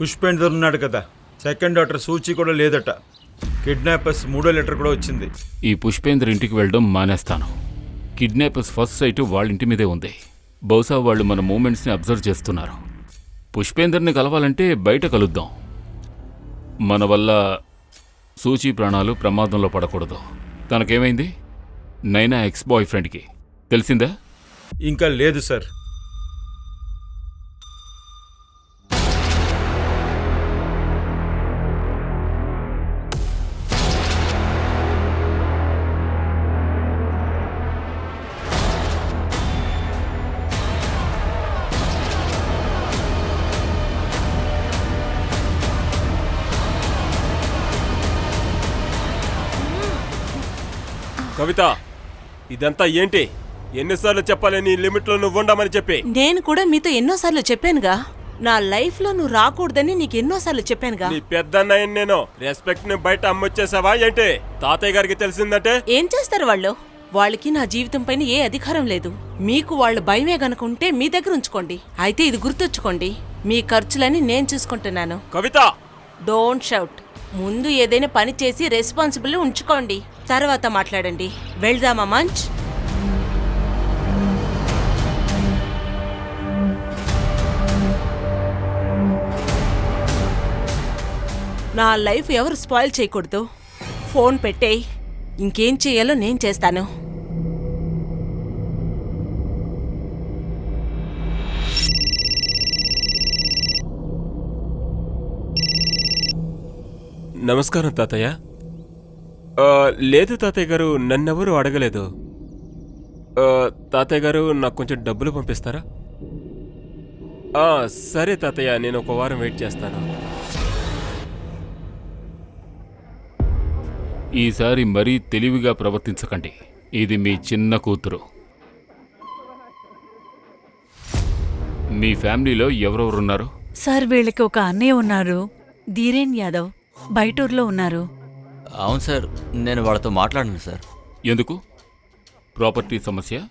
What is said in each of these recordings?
పుష్పేందర్ ఉన్నాడు కదా. Second doctor సూచి కూడా లేదట. కిడ్నాపర్స్ మూడో లెటర్ కూడా వచ్చింది. ఈ పుష్పేంద్ర ఇంటికి వెళ్ళడం మానేస్తాను. కిడ్నాపర్స్ ఫస్ట్ సైట్ వాళ్ళ ఇంటి మీదే ఉంది. బహుశా వాళ్ళు మన మూమెంట్స్ని అబ్జర్వ్ చేస్తున్నారు. పుష్పేందర్ని కలవాలంటే బయట కలుద్దాం. మన వల్ల సూచి ప్రాణాలు ప్రమాదంలో పడకూడదు. తనకేమైంది? నైనా ఎక్స్ బాయ్ ఫ్రెండ్కి. తెలిసిందా? ఇంకా లేదు సార్. కవిత ఇదంతా ఏంటి? ఎన్నిసార్లు చెప్పాలి నీ లిమిట్లో నువ్వు ఉండమని చెప్పి? నేను కూడా మీతో ఎన్నోసార్లు చెప్పానుగా. నా లైఫ్లో నువ్వు రాకూడదని నీకు ఎన్నోసార్లు చెప్పానుగా. నీ పెద్దన్నయ్య నేను రెస్పెక్ట్ని బయట అమ్మొచ్చేసావా ఏంటి? తాతయ్య గారికి తెలిసిందంటే? ఏం చేస్తారు వాళ్ళు? వాళ్ళకి నా జీవితం పైన ఏ అధికారం లేదు. మీకు వాళ్ళ భయమే గనుకుంటే మీ దగ్గర ఉంచుకోండి. అయితే ఇది గుర్తుంచుకోండి మీ ఖర్చులని నేను చూసుకుంటున్నాను. కవిత! డోంట్ షౌట్ ముందు ఏదైనా పని చేసి రెస్పాన్సిబుల్ ఉంచుకోండి. తర్వాత మాట్లాడండి. వెళ్దామా మంచ్? నా లైఫ్ ఎవరు స్పాయిల్ చేయకూడదు. ఫోన్ పెట్టేయి. ఇంకేం చేయాలో నేను చేస్తాను. నమస్కారం తాతయ్య. లేదు తాతయ్య గారు నన్నెవరూ అడగలేదు. తాతయ్య గారు నాకు కొంచెం డబ్బులు పంపిస్తారా? ఆ, సరే తాతయ్య నేను ఒక వారం వెయిట్ చేస్తాను. ఈసారి మరీ తెలివిగా ప్రవర్తించకండి. ఇది మీ చిన్న కూతురు. మీ ఫ్యామిలీలో ఎవరెవరున్నారు? సార్ వీళ్ళకి ఒక అన్నయ్య ఉన్నారు. ధీరేన్ యాదవ్. బయటూరులో ఉన్నారు. అవును సార్ నేను వాళ్ళతో మాట్లాడను సార్. ఎందుకు? ప్రాపర్టీ సమస్య?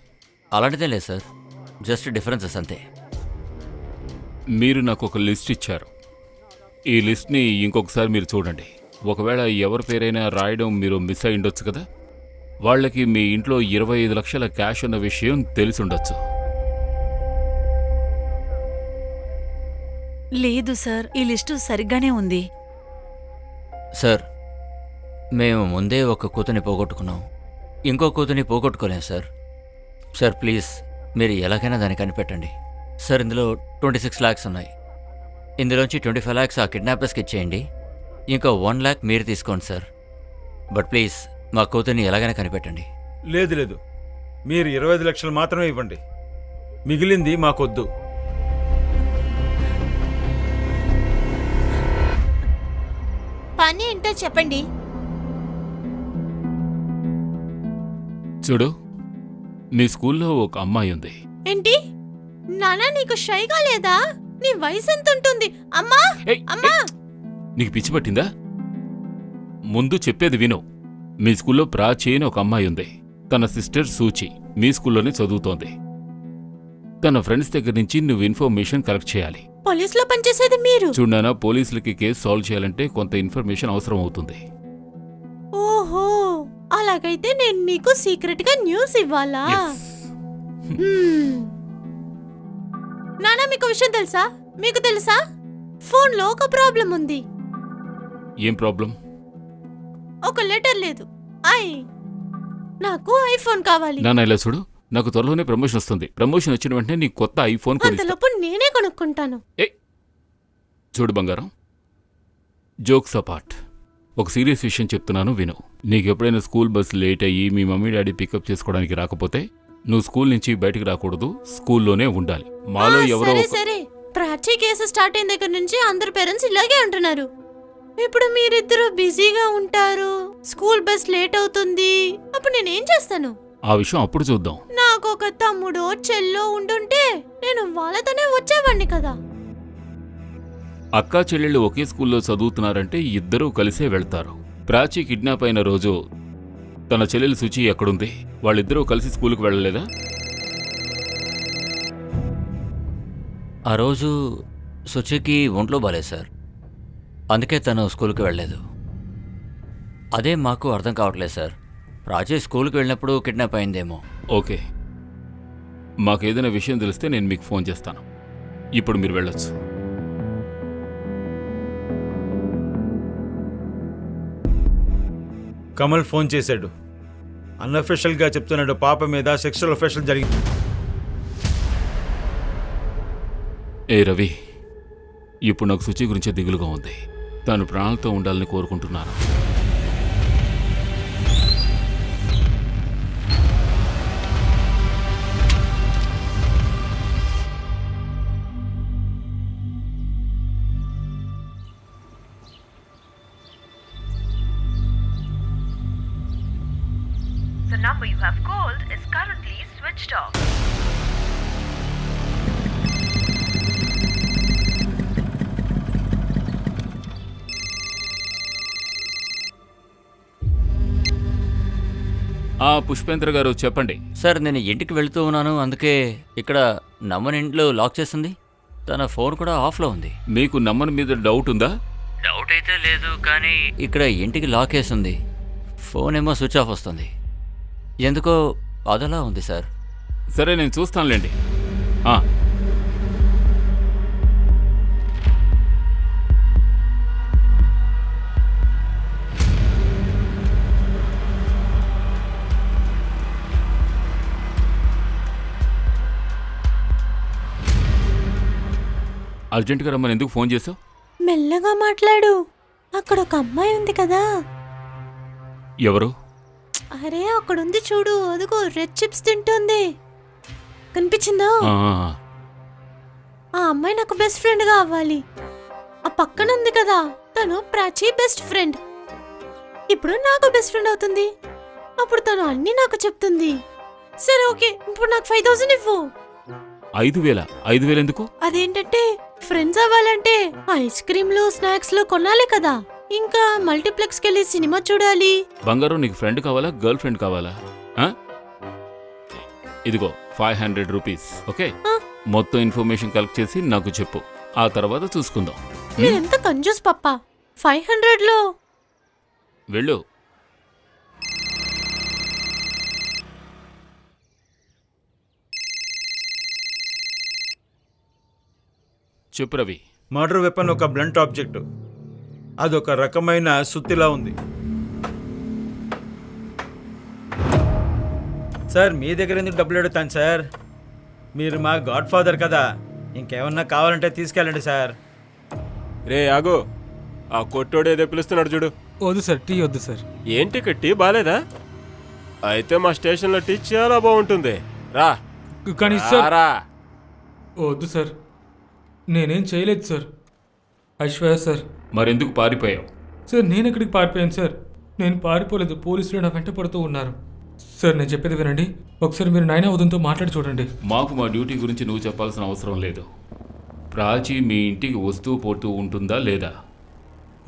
అలాంటిదే లేదు సార్ జస్ట్ డిఫరెన్సెస్ అంతే. మీరు నాకు ఒక లిస్ట్ ఇచ్చారు. ఈ లిస్ట్ని ఇంకొకసారి మీరు చూడండి. ఒకవేళ ఎవరి పేరైనా రాయడం మీరు మిస్ అయి ఉండొచ్చు కదా? వాళ్ళకి మీ ఇంట్లో ఇరవై ఐదు లక్షల క్యాష్ ఉన్న విషయం తెలిసి ఉండొచ్చు. లేదు సార్ ఈ లిస్టు సరిగ్గానే ఉంది. సార్ మేము ముందే ఒక కూతుని పోగొట్టుకున్నాం. ఇంకో కూతుని పోగొట్టుకోలేం సార్. సార్ ప్లీజ్ మీరు ఎలాగైనా దాన్ని కనిపెట్టండి. సార్ ఇందులో ట్వంటీ సిక్స్ ల్యాక్స్ ఉన్నాయి. ఇందులోంచి ట్వంటీ ఫైవ్ ల్యాక్స్ ఆ కిడ్నాపర్స్కి ఇచ్చేయండి. ఇంకా వన్ ల్యాక్ మీరు తీసుకోండి సార్. బట్ ప్లీజ్ మా కూతుర్ని ఎలాగైనా కనిపెట్టండి. లేదు లేదు. మీరు ఇరవై ఐదు లక్షలు మాత్రమే ఇవ్వండి. మిగిలింది మాకొద్దు. పని ఏంటో చెప్పండి. చూడు మీ స్కూల్లో ఒక అమ్మాయి ఉంది. ఏంటి? నానా నీకు షైగా లేదా? నీ వయసు ఎంత ఉంటుంది? అమ్మా! ఏయ్, అమ్మా! నీకు పిచ్చి పట్టిందా? ముందు చెప్పేది విను. మీ స్కూల్లో ప్రాచీ అని ఒక అమ్మాయి ఉంది. తన సిస్టర్ సూచి మీ స్కూల్లోనే చదువుతోంది. తన ఫ్రెండ్స్ దగ్గర నుంచి నువ్వు ఇన్ఫర్మేషన్ కలెక్ట్ చేయాలి. పోలీసులో పనిచేసేది మీరు? చూడనా పోలీసులకి కేసు సాల్వ్ చేయాలంటే కొంత ఇన్ఫర్మేషన్ అవసరం అవుతుంది. ఓహో అలాగైతే నేను నీకు సీక్రెట్గా న్యూస్ ఇవ్వాలా? Yes. హ్మ్. నానా మీకు విషయం తెలుసా? మీకు తెలుసా? ఫోన్లో ఒక ప్రాబ్లం ఉంది. ఏం ప్రాబ్లం ఒక లెటర్ లేదు. ఐ నాకు ఐఫోన్ కావాలి. నాన్న ఇలా చూడు. నాకు త్వరలోనే ప్రమోషన్ వస్తుంది. ప్రమోషన్ వచ్చిన వెంటనే నీకు కొత్త ఐఫోన్ అంతలోపు నేనే కొనుక్కుంటాను. ఏ? చూడు బంగారం. జోక్స్ అపార్ట్ ఒక సీరియస్ విషయం చెప్తున్నాను విను. నీకు ఎప్పుడైనా స్కూల్ బస్ లేట్ అయ్యి మీ మమ్మీ డాడీ పికప్ చేసుకోవడానికి రాకపోతే నువ్వు స్కూల్ నుంచి బయటికి రాకూడదు. స్కూల్లోనే ఉండాలి. మాలో ఎవరో సరే ఒక- సరే. ప్రాచీ కేసు స్టార్ట్ అయిన దగ్గర నుంచి అందరు పేరెంట్స్ ఇలాగే అంటున్నారు ఇప్పుడు మీరిద్దరు బిజీగా ఉంటారు. స్కూల్ బస్ లేట్ అవుతుంది. అప్పుడు నేనేం చేస్తాను? ఆ విషయం అప్పుడు చూద్దాం. నాకు ఒక తమ్ముడో చెల్లో ఉండుంటే నేను వాళ్ళతోనే వచ్చేవాడిని కదా. అక్కా చెల్లెళ్ళు ఒకే స్కూల్లో చదువుతున్నారంటే ఇద్దరూ కలిసే వెళ్తారు. ప్రాచీ కిడ్నాప్ అయిన రోజు తన చెల్లెలు శుచి ఎక్కడుంది? వాళ్ళిద్దరూ కలిసి స్కూల్కి వెళ్ళలేదా? ఆ రోజు సుచికి ఒంట్లో బాలేదు సార్. అందుకే తను స్కూల్కి వెళ్ళలేదు. అదే మాకు అర్థం కావట్లేదు సార్. ప్రాచీ స్కూల్కి వెళ్ళినప్పుడు కిడ్నాప్ అయిందేమో. ఓకే. మాకు ఏదైనా విషయం తెలిస్తే నేను మీకు ఫోన్ చేస్తాను. ఇప్పుడు మీరు వెళ్ళొచ్చు. కమల్ ఫోన్ చేశాడు. అన్అఫిషియల్గా చెప్తున్నాడు పాప మీద సెక్షువల్ అఫెషన్ జరిగింది ఏ రవి ఇప్పుడు నాకు శుచి గురించే దిగులుగా ఉంది. తాను ప్రాణాలతో ఉండాలని కోరుకుంటున్నాను. ఆ పుష్పేంద్ర గారు చెప్పండి. సార్ నేను ఇంటికి వెళ్తూ ఉన్నాను. అందుకే ఇక్కడ నమ్మని ఇంట్లో లాక్ చేసింది. తన ఫోన్ కూడా ఆఫ్లో ఉంది. మీకు నమ్మని మీద డౌట్ ఉందా? డౌట్ అయితే లేదు కానీ ఇక్కడ ఇంటికి లాక్ వేసింది ఫోన్ ఏమో స్విచ్ ఆఫ్ వస్తుంది. ఎందుకో అదలా ఉంది సార్. సరే నేను చూస్తానులేండి. అర్జెంటుగా రమ్మని ఎందుకు ఫోన్ చేసావు మెల్లగా మాట్లాడు. అక్కడ ఒక అమ్మాయి ఉంది కదా. ఎవరు? అరే అక్కడ ఉంది చూడు. అదిగో రెడ్ చిప్స్ తింటుంది. కనిపించిందా? ఆ, ఆ అమ్మాయి నాకు బెస్ట్ ఫ్రెండ్ కావాలి ఆ పక్కన ఉంది కదా. తను ప్రాచీ బెస్ట్ ఫ్రెండ్ ఇప్పుడు నాకు బెస్ట్ ఫ్రెండ్ అవుతుంది. అప్పుడు తను అన్ని నాకు చెప్తుంది. సరే ఓకే. ఇప్పుడు నాకు ఫైవ్ థౌసండ్ ఇవ్వు. ఐదు వేల. ఐదు వేలు ఎందుకు? అదేంటంటే ఫ్రెండ్స్ అవ్వాలంటే ఐస్ క్రీమ్లు స్నాక్స్లు కొనాలి కదా. ఇంకా మల్టీప్లెక్స్ కెళ్ళి సినిమా చూడాలి. బంగారం నీకు ఫ్రెండ్ కావాలా గర్ల్ ఫ్రెండ్ కావాలా? ఆ? ఇదిగో ఫైవ్ హండ్రెడ్ రూపీస్ ఓకే? ఆ. మొత్తం ఇన్ఫర్మేషన్ కలెక్ట్ చేసి నాకు చెప్పు. ఆ తర్వాత చూసుకుందాం. మీరెంత కంజూస్ పప్ప ఫైవ్ హండ్రెడ్లో వెళ్ళు. చెప్పు రవి. మర్డర్ వెపన్ ఒక బ్లంట్ ఆబ్జెక్ట్. అదొక రకమైన సుత్తిలా ఉంది. సార్ మీ దగ్గర ఎందుకు డబ్బులు అడుగుతాను సార్? మీరు మా గాడ్ ఫాదర్ కదా. ఇంకేమన్నా కావాలంటే తీసుకెళ్ళండి సార్. రే ఆగు. ఆ కొట్టోడు ఏదో పిలుస్తున్నాడు చూడు. వద్దు సార్ టీ వద్దు సార్. ఏంటి ఇక్కడ టీ బాలేదా? అయితే మా స్టేషన్లో టీ చాలా బాగుంటుంది. రా. కానీ సార్ రా వద్దు సార్. నేనేం చేయలేదు సార్. ఐశ్వర్య సార్. మరెందుకు పారిపోయావు? సార్ నేను ఎక్కడికి పారిపోయాను సార్? నేను పారిపోలేదు పోలీసులు నా వెంట పడుతూ ఉన్నారు. సార్ నేను చెప్పేది వినండి. ఒకసారి మీరు నాయన ఉదయంతో మాట్లాడి చూడండి. మాకు మా డ్యూటీ గురించి నువ్వు చెప్పాల్సిన అవసరం లేదు. ప్రాచి మీ ఇంటికి వస్తూ పోతూ ఉంటుందా లేదా?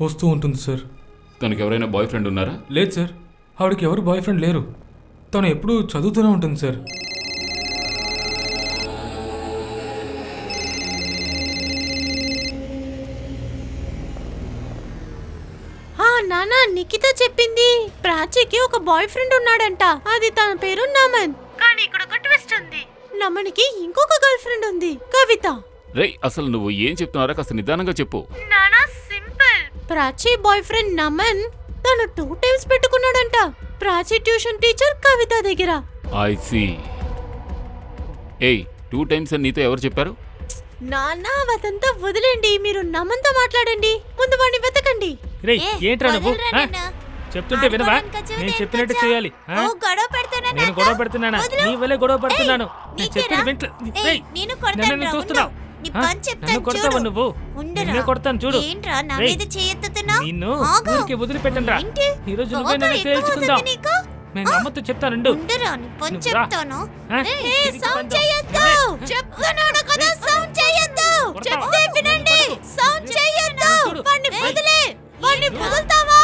వస్తూ ఉంటుంది సార్. తనకు ఎవరైనా బాయ్ ఫ్రెండ్ ఉన్నారా? లేదు సార్. ఆవిడకి ఎవరు బాయ్ ఫ్రెండ్ లేరు. తను ఎప్పుడూ చదువుతూనే ఉంటుంది సార్. నిఖిత చెప్పింది. ప్రాచీకి ఒక బాయ్ ఫ్రెండ్ ఉన్నాడంట. అది తన పేరు నమన్. కానీ ఇక్కడ ఒక ట్విస్ట్ ఉంది. నమన్కి ఇంకొక గర్ల్ ఫ్రెండ్ ఉంది. కవిత. రేయ్ అసలు నువ్వు ఏం చెప్తున్నారా కాస్త నిదానంగా చెప్పు. నానా simple. Prachi boy friend Naman తను టూ టైమ్స్ పెట్టుకున్నాడంట. ప్రాచీ ట్యూషన్ టీచర్ కవిత దగ్గర. I see. ఏయ్ టూ టైమ్స్ అని నీతో ఎవరు చెప్పారు? నానా అదంతా వదిలేండి. మీరు నమన్తో మాట్లాడండి. ముందు వాడిని వెతకండి. రే ఏంట్రా నువ్వు? చెప్తుంటే వినవా? నేను చెప్పినట్టు చేయాలి? నేను గొడవ పెడుతున్నానా? నీ వల్లే గొడవ పెడుతున్నాను. నేను నువ్వు చూస్తున్నావు. చెప్తాను నన్ను కొడతావా చూడు. నువ్వు? నిన్నే కొడతాను చూడు. నిన్ను. ఊరికే వదిలిపెట్టండి రా? ఈ రోజు నువ్వే నన్ను తేల్చుకుందాం? నేను అమ్మతో చెప్తానుండు. చెప్తాను సౌండ్. చేయొద్దు చెప్తున్నాను కదా సౌండ్ చేయొద్దు కొడతావా? చెప్తే వినండి. సౌండ్ చేయొద్దు చూడు. వాడిని ఏయ్. వదిలే. వాడిని వదులుతావా?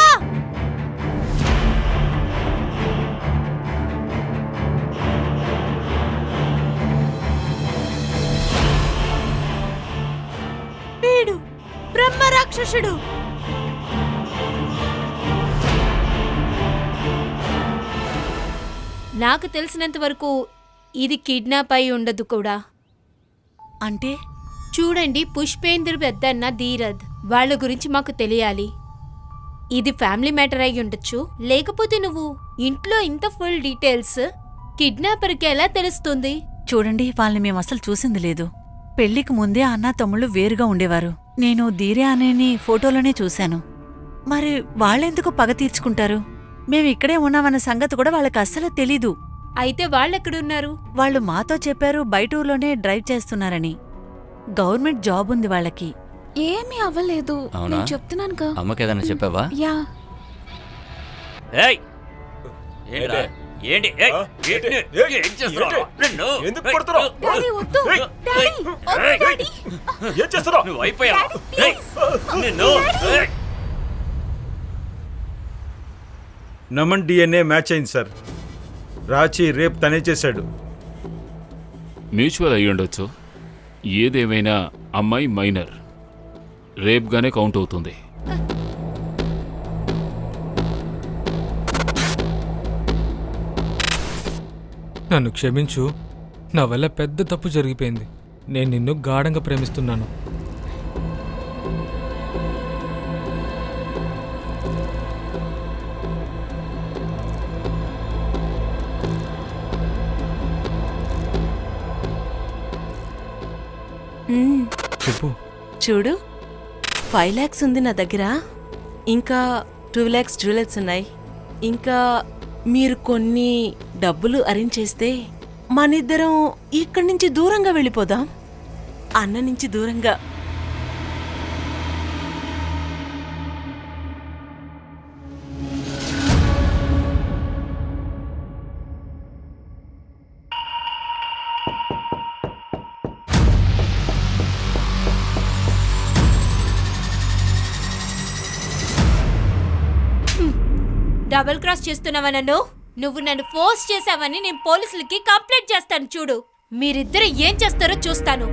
రాక్షసుడు. నాకు తెలిసినంత వరకు ఇది కిడ్నాప్ అయి ఉండదు కూడా. అంటే? చూడండి పుష్పేంద్ర పెద్దన్న ధీరద్ వాళ్ళ గురించి మాకు తెలియాలి. ఇది ఫ్యామిలీ మ్యాటర్ అయి ఉండొచ్చు. లేకపోతే నువ్వు ఇంట్లో ఇంత ఫుల్ డీటెయిల్స్ కిడ్నాపర్కి ఎలా తెలుస్తుంది? చూడండి వాళ్ళని మేము అసలు చూసింది లేదు. పెళ్ళికి ముందే అన్నా తమ్ముళ్ళు వేరుగా ఉండేవారు. నేను దీరే అనేని ఫోటోలోనే చూశాను. మరి వాళ్ళెందుకు పగ తీర్చుకుంటారు? మేము ఇక్కడే ఉన్నామన్న సంగతి కూడా వాళ్ళకి అస్సలు తెలీదు. అయితే వాళ్ళెక్కడున్నారు? వాళ్ళు మాతో చెప్పారు బయట ఊర్లోనే డ్రైవ్ చేస్తున్నారని. గవర్నమెంట్ జాబ్ ఉంది వాళ్ళకి. ఏమీ అవ్వలేదు. అవునా? నేను అమ్మకి ఏదైనా చెప్పావా? యా. ఏయ్! ఏంట్రా? ఏంటి? ఏయ్, ఏంటి? ఏం చేస్తున్నావు? నిన్ను? ఎందుకు కొడుతున్నావు? డాడీ వద్దు. ఏయ్, డాడీ ఏయ్, వద్దు, ఏయ్, డాడీ ఏం చేస్తున్నావు? నువ్వు అయిపోయావు? ఏయ్, నిన్ను ఏయ్. నమన్ డిఎన్ఏ మ్యాచ్ అయింది సార్. రాచి రేపు తనే చేశాడు. మ్యూచువల్ అయి ఉండొచ్చు. ఏదేమైనా అమ్మాయి మైనర్. రేప్గానే కౌంట్ అవుతుంది. నన్ను క్షమించు. నా వల్ల పెద్ద తప్పు జరిగిపోయింది. నేను నిన్ను గాఢంగా ప్రేమిస్తున్నాను. చెప్పు. చూడు ఫైవ్ ల్యాక్స్ ఉంది నా దగ్గర. ఇంకా టూ ల్యాక్స్ జ్యువెలర్స్ ఉన్నాయి. ఇంకా మీరు కొన్ని డబ్బులు అరేంజ్ చేస్తే మనిద్దరం ఇక్కడి నుంచి దూరంగా వెళ్ళిపోదాం. అన్న నుంచి దూరంగా. డబుల్ క్రాస్ చేస్తున్నావా నన్ను? నువ్వు నన్ను ఫోర్స్ చేసావని నేను పోలీసులకి కంప్లైంట్ చేస్తాను చూడు. మీరిద్దరు ఏం చేస్తారో చూస్తాను.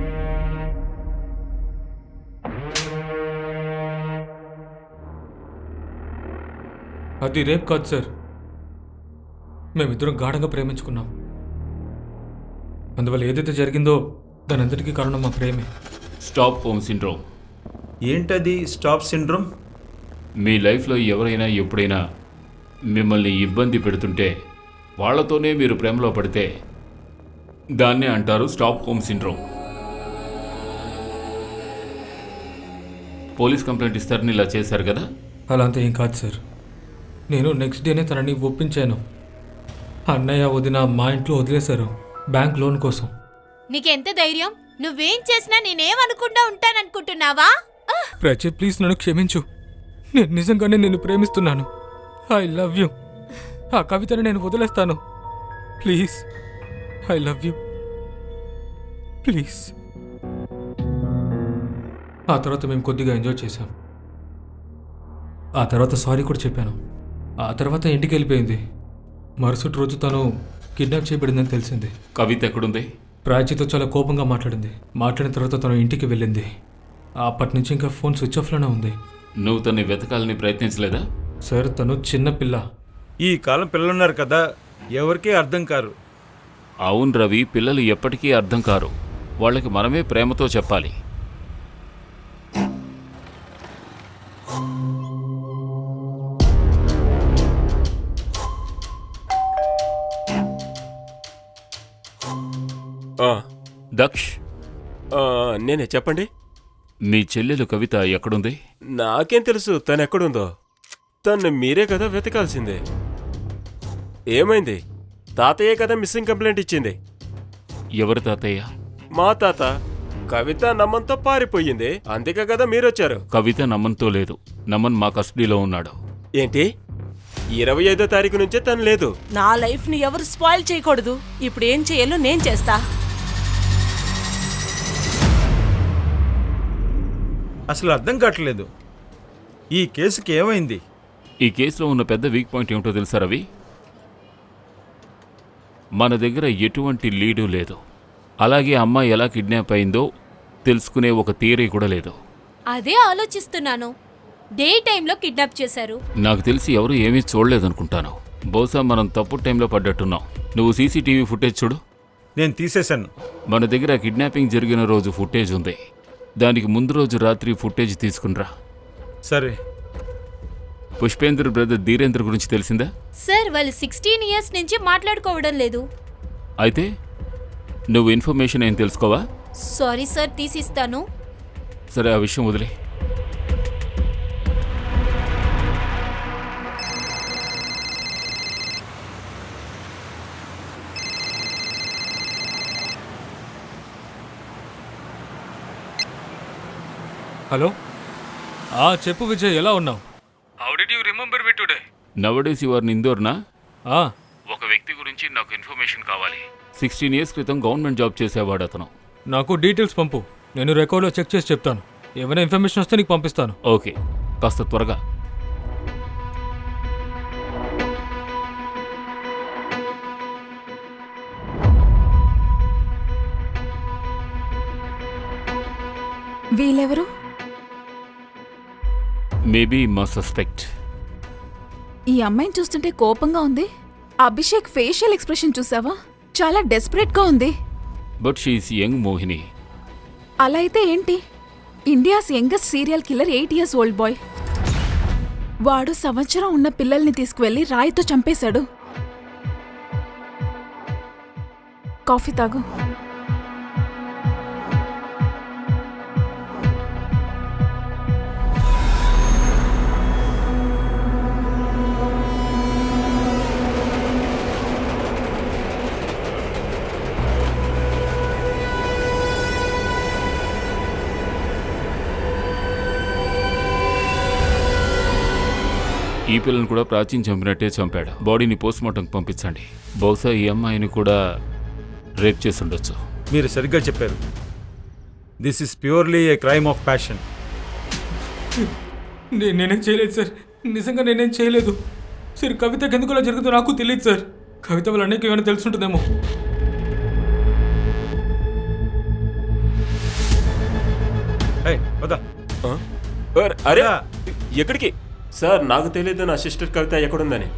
అది రేప్ కాదు సార్. మేమిద్దరం గాఢంగా ప్రేమించుకున్నాం. అందువల్ల ఏదైతే జరిగిందో దాని అంతటికీ కారణం మా ప్రేమే. Stop home syndrome. ఏంటది స్టాప్ సిండ్రోమ్? మీ లైఫ్లో ఎవరైనా ఎప్పుడైనా మిమ్మల్ని ఇబ్బంది పెడుతుంటే వాళ్ళతోనే మీరు ప్రేమలో పడితే దాన్నే అంటారు stop home syndrome. Police complaint ఇస్తారని ఇలా చేశారు కదా? అలా అంతా ఏం కాదు సార్. నేను నెక్స్ట్ డేనే తనని ఒప్పించాను. అన్నయ్య వదిన మా ఇంట్లో వదిలేశారు బ్యాంక్ లోన్ కోసం. నీకెంత ధైర్యం? నువ్వేం చేసినా నేనేమనుకుండా ఉంటాననుకుంటున్నావా! ప్రచే ప్లీజ్ నన్ను క్షమించు. నేను నిజంగానే నిన్ను ప్రేమిస్తున్నాను. ఐ లవ్ యూ ఆ కవితను నేను వదిలేస్తాను. Please I love you please ఆ తర్వాత మేము కొద్దిగా ఎంజాయ్ చేశాం. ఆ తర్వాత సారీ కూడా చెప్పాను. ఆ తర్వాత ఇంటికి వెళ్ళిపోయింది. మరుసటి రోజు తను కిడ్నాప్ చేయబడిందని తెలిసింది. కవిత ఎక్కడుంది? ప్రాచీతో చాలా కోపంగా మాట్లాడింది. మాట్లాడిన తర్వాత తను ఇంటికి వెళ్ళింది. అప్పటి నుంచి ఇంకా ఫోన్ స్విచ్ ఆఫ్లోనే ఉంది. నువ్వు తన్ని వెతకాలని ప్రయత్నించలేదా? సార్ తను చిన్న పిల్ల. ఈ కాలం పిల్లలున్నారు కదా ఎవరికీ అర్థం కారు. అవును రవి పిల్లలు ఎప్పటికీ అర్థం కారు. వాళ్ళకి మనమే ప్రేమతో చెప్పాలి. ఆ, దక్ష్. ఆ, నేనే చెప్పండి. మీ చెల్లెలు కవిత ఎక్కడుంది? నాకేం తెలుసు తను ఎక్కడుందో తను మీరే కదా వెతకాల్సిందే. ఏమైంది? తాతయ్యే కదా మిస్సింగ్ కంప్లైంట్ ఇచ్చింది. ఎవరు తాతయ్య? మా తాత కవిత నమ్మంతో పారిపోయింది. అందుకే కదా మీరొచ్చారు. కవిత నమన్తో లేదు. నమన్ మా కస్టడీలో ఉన్నాడు. ఏంటి? ఇరవై ఐదో తారీఖు నుంచే తను లేదు. నా లైఫ్ని ఎవరు స్పాయిల్ చేయకూడదు. ఇప్పుడు ఏం చేయాలో నేను చేస్తా. అసలు అర్థం కావట్లేదు. ఈ కేసుకి ఏమైంది? ఈ కేసులో ఉన్న పెద్ద వీక్ పాయింట్ ఏమిటో తెలుసా రవి? మన దగ్గర ఎటువంటి లీడు లేదు. అలాగే అమ్మాయి ఎలా కిడ్నాప్ అయిందో తెలుసుకునే ఒక థియరీ కూడా లేదు. అదే ఆలోచిస్తున్నాను. డే టైంలో కిడ్నాప్ చేశారు. నాకు తెలిసి ఎవరు ఏమీ చూడలేదనుకుంటాను. బహుశా మనం తప్పు టైంలో పడ్డట్టున్నాం. నువ్వు సీసీటీవీ ఫుటేజ్ చూడు. నేను తీసేశాను. మన దగ్గర కిడ్నాపింగ్ జరిగిన రోజు ఫుటేజ్ ఉంది. దానికి ముందు రోజు రాత్రి ఫుటేజ్ తీసుకునిరా సరే. పుష్పేంద్ర బ్రదర్ ధీరేంద్ర గురించి తెలిసిందా? సార్ వాళ్ళు సిక్స్టీన్ ఇయర్స్ నుంచి మాట్లాడుకోవడం లేదు. అయితే నువ్వు ఇన్ఫర్మేషన్ ఏం తెలుసుకోవా? Sorry sir తీసిస్తాను. సరే ఆ విషయం వదిలే. హలో? ఆ చెప్పు విజయ్ ఎలా ఉన్నావు? మీ టుడే నవడేస్ యువర్ ఇందోర్నా ఒక వ్యక్తి గురించి నాకు ఇన్ఫర్మేషన్ కావాలి. సిక్స్టీన్ ఇయర్స్ క్రితం గవర్నమెంట్ జాబ్ చేసేవాడు అతను. నాకు డీటెయిల్స్ పంపు. నేను రికార్డులో చెక్ చేసి చెప్తాను. ఏమైనా ఇన్ఫర్మేషన్ వస్తే నీకు పంపిస్తాను. ఓకే. కాస్త త్వరగా. వీళ్ళెవరు? మేబీ మా సస్పెక్ట్ ఈ అమ్మాయిని చూస్తుంటే కోపంగా ఉంది. అభిషేక్ ఫేషియల్ ఎక్స్ప్రెషన్ చూసావా? చాలా డెస్పరేట్గా ఉంది. బట్ షీఈస్ యంగ్ మోహిని అలా అయితే ఏంటి? India's youngest serial killer eight years old boy వాడు సంవత్సరం ఉన్న పిల్లల్ని తీసుకువెళ్ళి రాయితో చంపేశాడు. కాఫీ తాగు. ఈ పిల్లని కూడా ప్రాచీన్ చంపినట్టే చంపాడు. బాడీని పోస్ట్ మార్టంకి పంపించండి. బహుశా ఈ అమ్మాయిని కూడా రేప్ చేసి ఉండొచ్చు. మీరు సరిగ్గా చెప్పారు. This is purely a crime of passion నే- నేనేం చేయలేదు సార్. నిజంగా నేనేం చేయలేదు. సార్ కవితకి ఎందుకు అలా జరుగుతుందో నాకు తెలియదు సార్. కవిత వాళ్ళ అన్నయ్యకి ఏమైనా తెలుసుంటుందేమో? అర్-. ఎక్కడికి? సార్ నాకు తెలియదు నా సిస్టర్ కవిత ఎక్కడుందని.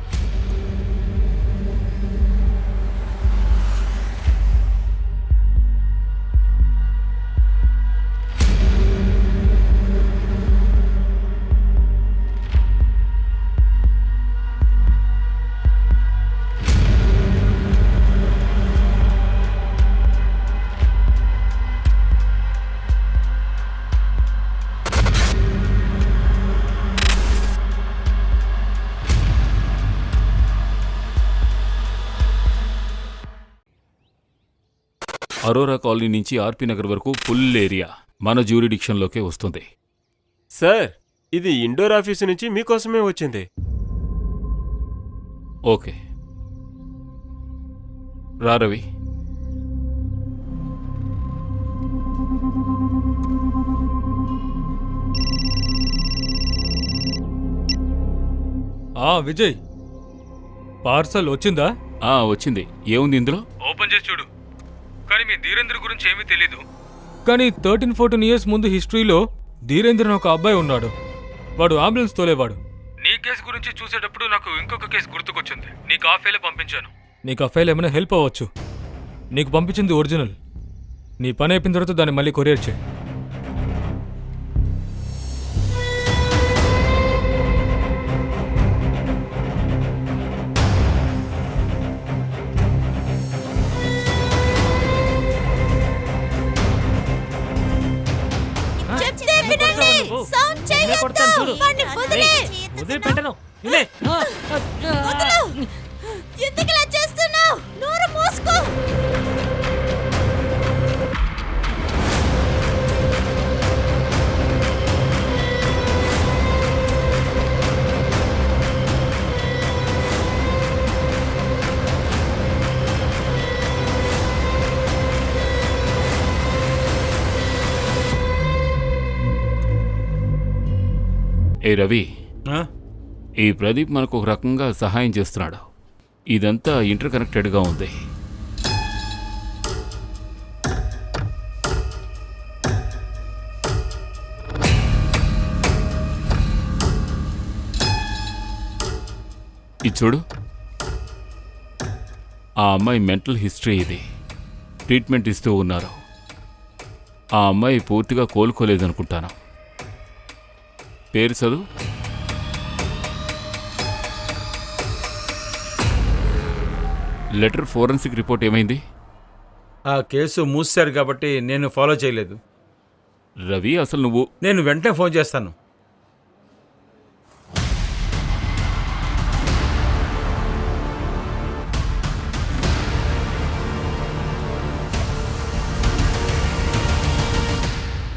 అరోరా కాలనీ నుంచి ఆర్పీ నగర్ వరకు ఫుల్ ఏరియా మన జ్యూరిడిక్షన్లోకే వస్తుంది. సార్ ఇది ఇండోర్ ఆఫీసు నుంచి మీకోసమే వచ్చింది. ఓకే. రా రవి. ఆ విజయ్ పార్సల్ వచ్చిందా? ఆ వచ్చింది. ఏముంది ఇందులో? ఓపెన్ చేసి చూడు. కానీ మీ ధీరేంద్ర గురించి ఏమీ తెలీదు. కానీ థర్టీన్ ఫోర్టీన్ ఇయర్స్ ముందు హిస్టరీలో ధీరేంద్ర ఒక అబ్బాయి ఉన్నాడు. వాడు అంబులెన్స్ తోలేవాడు. నీ కేసు గురించి చూసేటప్పుడు నాకు ఇంకొక కేసు గుర్తుకొచ్చింది. నీకు ఆ ఫైల్ పంపించాను. నీకు ఆ ఫైల్ ఏమైనా హెల్ప్ అవ్వచ్చు? నీకు పంపించింది ఒరిజినల్. నీ పని అయిపోయిన తర్వాత దాన్ని మళ్ళీ కొరియర్ చేయి. వదిలిపెట్టను వదలు. ఎందుకు ఇలా చేస్తున్నావు? నోరు మూసుకో. ఏ రవి? ఈ ప్రదీప్ మనకు ఒక రకంగా సహాయం చేస్తున్నాడు. ఇదంతా ఇంటర్ కనెక్టెడ్గా ఉంది. ఇది చూడు. ఆ అమ్మాయి మెంటల్ హిస్టరీ ఇది. ట్రీట్మెంట్ ఇస్తూ ఉన్నారు. ఆ అమ్మాయి పూర్తిగా కోలుకోలేదనుకుంటాను. పేరు చదువు? లెటర్ ఫోరెన్సిక్ రిపోర్ట్ ఏమైంది? ఆ కేసు మూసారు కాబట్టి నేను ఫాలో చేయలేదు. రవి అసలు నువ్వు నేను వెంటనే ఫోన్ చేస్తాను.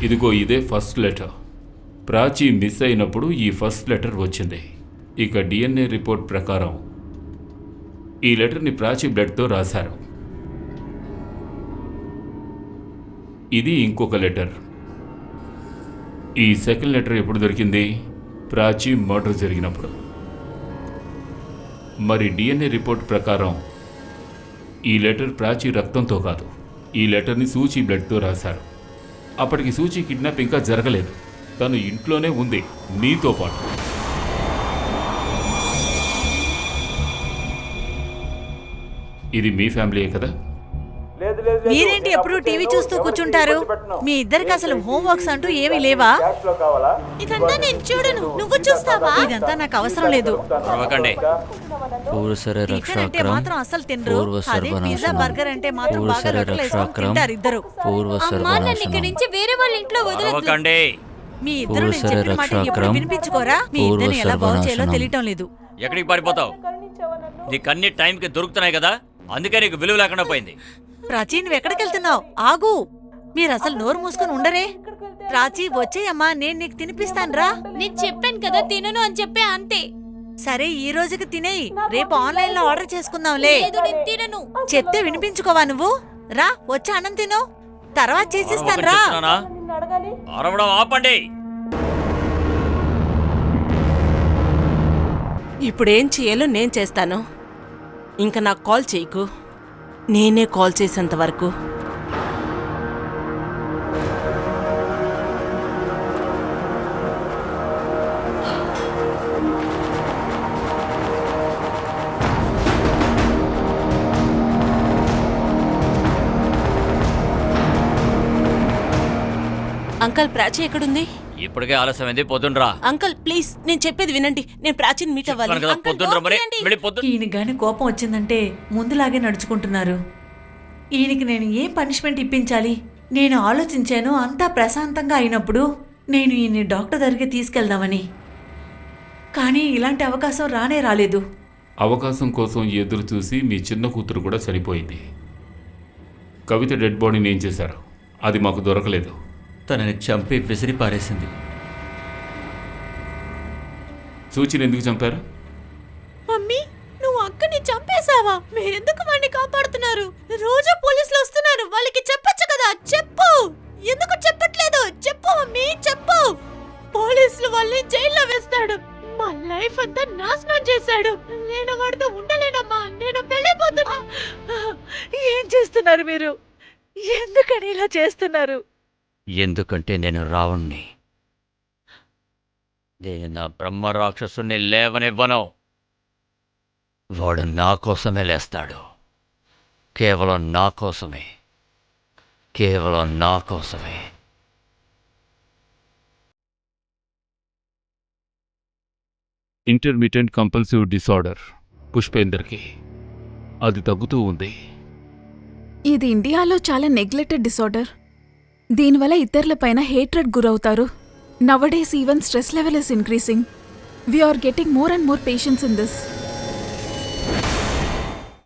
ఇదిగో ఇదే ఫస్ట్ లెటర్. ప్రాచీ మిస్ అయినప్పుడు ఈ ఫస్ట్ లెటర్ వచ్చింది. ఇక డిఎన్ఏ రిపోర్ట్ ప్రకారం ఈ లెటర్ని ప్రాచీ బ్లడ్తో రాశారు. ఇది ఇంకొక లెటర్. ఈ సెకండ్ లెటర్ ఎప్పుడు దొరికింది? ప్రాచీ మర్డర్ జరిగినప్పుడు. మరి డిఎన్ఏ రిపోర్ట్ ప్రకారం ఈ లెటర్ ప్రాచీ రక్తంతో కాదు ఈ లెటర్ని సూచి బ్లడ్తో రాశారు. అప్పటికి సూచి కిడ్నాప్ ఇంకా జరగలేదు. తను ఇంట్లోనే ఉంది నీతో పాటు. ఇది మీ ఫ్యామిలీయే కదా? మీరేంటి ఎప్పుడు టీవీ చూస్తూ కూర్చుంటారు? మీ ఇద్దరికి అసలు హోంవర్క్స్ అంటూ ఏమీ లేవా? ఇదంతా నేను చూడను. నువ్వు చూస్తావా? ఇదంతా నాకు అవసరం లేదు. అరవకండి పూర్వసర టిఫిన్ అంటే రక్షాక్రం మాత్రం అస్సలు తినరు. పూర్వ అదే పిజ్జా బర్గర్ అంటే మాత్రం బాగా పూర్వసర రొట్టెలు వేసుకొని రక్షాక్రం తింటారు ఇద్దరు. పూర్వ అమ్మా నన్ను ఇక్కడి సర్వనాశనం నుంచి వేరే వాళ్ళ ఇంట్లో వదలదు అరవకండి. మీ ఇద్దరు నేను పూర్వసర చెప్పిన మాట ఎప్పుడు రక్షాక్రం వినిపించుకోరా? మీ పూర్వ ఇద్దరిని ఎలా బాగు చేయాలో సర్వనాశనం. తెలియటం లేదు. ఎక్కడికి పారిపోతావు? నీకు అన్ని టైంకి దొరుకుతున్నాయి కదా? అందుకే నీకు విలువ లేకుండా పోయింది. ప్రాచీ నువ్వు ఎక్కడికి వెళ్తున్నావు ఆగు. మీరు అసలు నోరు మూసుకొని ఉండరే. ప్రాచీ వచ్చేయమ్మా నేను నీకు తినిపిస్తాను రా నేను చెప్పాను కదా తినను అని చెప్పే అంతే. సరే ఈ రోజుకి తినేయి. రేపు ఆన్లైన్లో ఆర్డర్ చేసుకుందాంలే. లేదు నేను తినను. చెప్తే వినిపించుకోవా నువ్వు? రా వచ్చి అన్నం తిను. తర్వాత చేసిస్తాను రా చెప్తున్నానా? అరవడం ఆపండి. ఇప్పుడేం చేయాలో నేను చేస్తాను. ఇంకా నాకు కాల్ చేయకు. నేనే కాల్ చేసేంత వరకు. అంకల్ ప్రాచీ ఎక్కడుంది? ఇప్పటికే ఆలస్యమైంది పొద్దునరా. అంకల్ ప్లీజ్ నేను చెప్పేది వినండి. నేను ప్రాచీని మీట్ అవ్వాలి. చెప్పాను కదా అంకల్, పొద్దునరా మరి. డోర్ తీయండి. వెళ్ళి పొద్దు ఈయన గాని కోపం వచ్చిందంటే ముందులాగే నడుచుకుంటున్నారు. ఈయనకి నేను ఏం పనిష్మెంట్ ఇప్పించాలి? నేను ఆలోచించాను అంతా ప్రశాంతంగా అయినప్పుడు నేను ఈయన్ని డాక్టర్ దగ్గరికి తీసుకెళ్దామని. కానీ ఇలాంటి అవకాశం రానే రాలేదు. అవకాశం కోసం ఎదురు చూసి మీ చిన్న కూతురు కూడా చనిపోయింది. కవిత డెడ్ బాడీని ఏం చేశారు? అది మాకు దొరకలేదు. తనని చంపి విసిరి పారేసింది సూచిని ఎందుకు చంపారు? మమ్మీ నువ్వు అక్కని చంపేశావా? మీరెందుకు వాడిని కాపాడుతున్నారు? రోజు పోలీసులు వస్తున్నారు. వాళ్ళకి చెప్పొచ్చు కదా? చెప్పు! ఎందుకు చెప్పట్లేదు? చెప్పు మమ్మీ చెప్పు! పోలీసులు వాళ్ళని జైల్లో వేస్తాడు. మా లైఫ్ అంతా నాశనం చేశాడు. నేను వాడితో ఉండలేనమ్మా. నేను వెళ్ళిపోతున్నా ఏం చేస్తున్నారు మీరు? ఎందుకని ఇలా చేస్తున్నారు? ఎందుకంటే నేను రావణ్ణి. నేను నా బ్రహ్మ రాక్షసుని లేవనివ్వను. వాడు నా కోసమే లేస్తాడు. కేవలం నా కోసమే. కేవలం నా కోసమే. ఇంటర్మీడియట్ కంపల్సివ్ డిసార్డర్ పుష్పేందర్కి అది తగ్గుతూ ఉంది. ఇది ఇండియాలో చాలా నెగ్లెక్టెడ్ డిసార్డర్ దీనివల్ల ఇతరులపైన హేట్రెడ్ గురవుతారు. Nowadays even stress level is increasing we are getting more and more patience in this